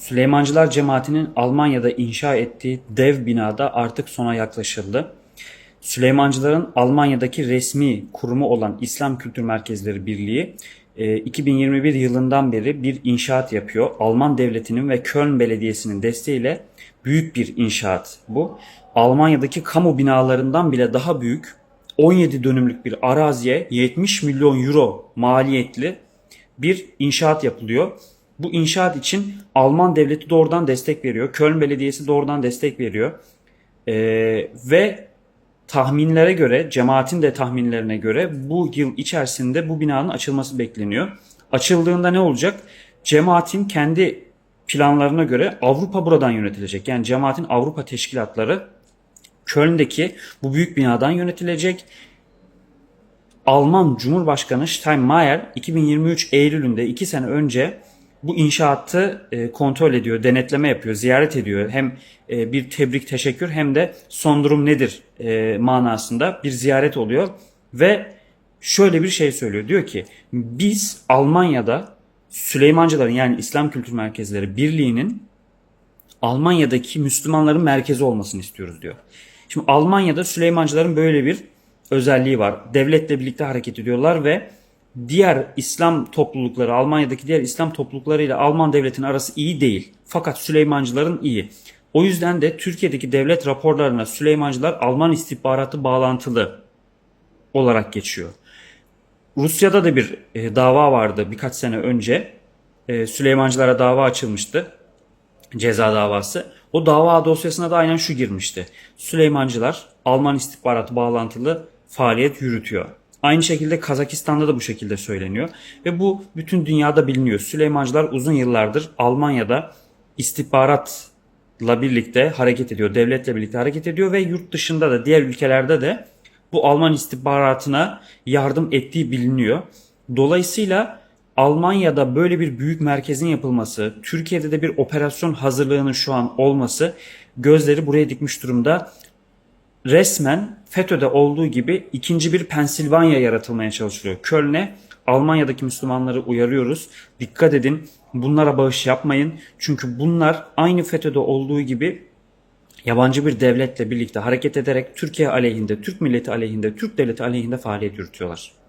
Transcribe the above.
Süleymancılar cemaatinin Almanya'da inşa ettiği dev binada artık sona yaklaşıldı. Süleymancıların Almanya'daki resmi kurumu olan İslam Kültür Merkezleri Birliği e, 2021 yılından beri bir inşaat yapıyor. Alman devletinin ve Köln Belediyesi'nin desteğiyle büyük bir inşaat bu. Almanya'daki kamu binalarından bile daha büyük 17 dönümlük bir araziye 70 milyon euro maliyetli bir inşaat yapılıyor. Bu inşaat için Alman devleti doğrudan destek veriyor. Köln Belediyesi doğrudan destek veriyor. Ee, ve tahminlere göre, cemaatin de tahminlerine göre bu yıl içerisinde bu binanın açılması bekleniyor. Açıldığında ne olacak? Cemaatin kendi planlarına göre Avrupa buradan yönetilecek. Yani cemaatin Avrupa teşkilatları Köln'deki bu büyük binadan yönetilecek. Alman Cumhurbaşkanı Steinmeier 2023 Eylül'ünde 2 sene önce bu inşaatı e, kontrol ediyor, denetleme yapıyor, ziyaret ediyor. Hem e, bir tebrik, teşekkür hem de son durum nedir e, manasında bir ziyaret oluyor. Ve şöyle bir şey söylüyor. Diyor ki biz Almanya'da Süleymancıların yani İslam Kültür Merkezleri Birliği'nin Almanya'daki Müslümanların merkezi olmasını istiyoruz diyor. Şimdi Almanya'da Süleymancıların böyle bir özelliği var. Devletle birlikte hareket ediyorlar ve diğer İslam toplulukları, Almanya'daki diğer İslam toplulukları ile Alman devletinin arası iyi değil. Fakat Süleymancıların iyi. O yüzden de Türkiye'deki devlet raporlarına Süleymancılar Alman istihbaratı bağlantılı olarak geçiyor. Rusya'da da bir e, dava vardı birkaç sene önce. E, Süleymancılara dava açılmıştı. Ceza davası. O dava dosyasına da aynen şu girmişti. Süleymancılar Alman istihbaratı bağlantılı faaliyet yürütüyor. Aynı şekilde Kazakistan'da da bu şekilde söyleniyor. Ve bu bütün dünyada biliniyor. Süleymancılar uzun yıllardır Almanya'da istihbaratla birlikte hareket ediyor. Devletle birlikte hareket ediyor ve yurt dışında da diğer ülkelerde de bu Alman istihbaratına yardım ettiği biliniyor. Dolayısıyla Almanya'da böyle bir büyük merkezin yapılması, Türkiye'de de bir operasyon hazırlığının şu an olması gözleri buraya dikmiş durumda. Resmen FETÖ'de olduğu gibi ikinci bir Pensilvanya yaratılmaya çalışılıyor. Köln'e Almanya'daki Müslümanları uyarıyoruz. Dikkat edin bunlara bağış yapmayın. Çünkü bunlar aynı FETÖ'de olduğu gibi yabancı bir devletle birlikte hareket ederek Türkiye aleyhinde, Türk milleti aleyhinde, Türk devleti aleyhinde faaliyet yürütüyorlar.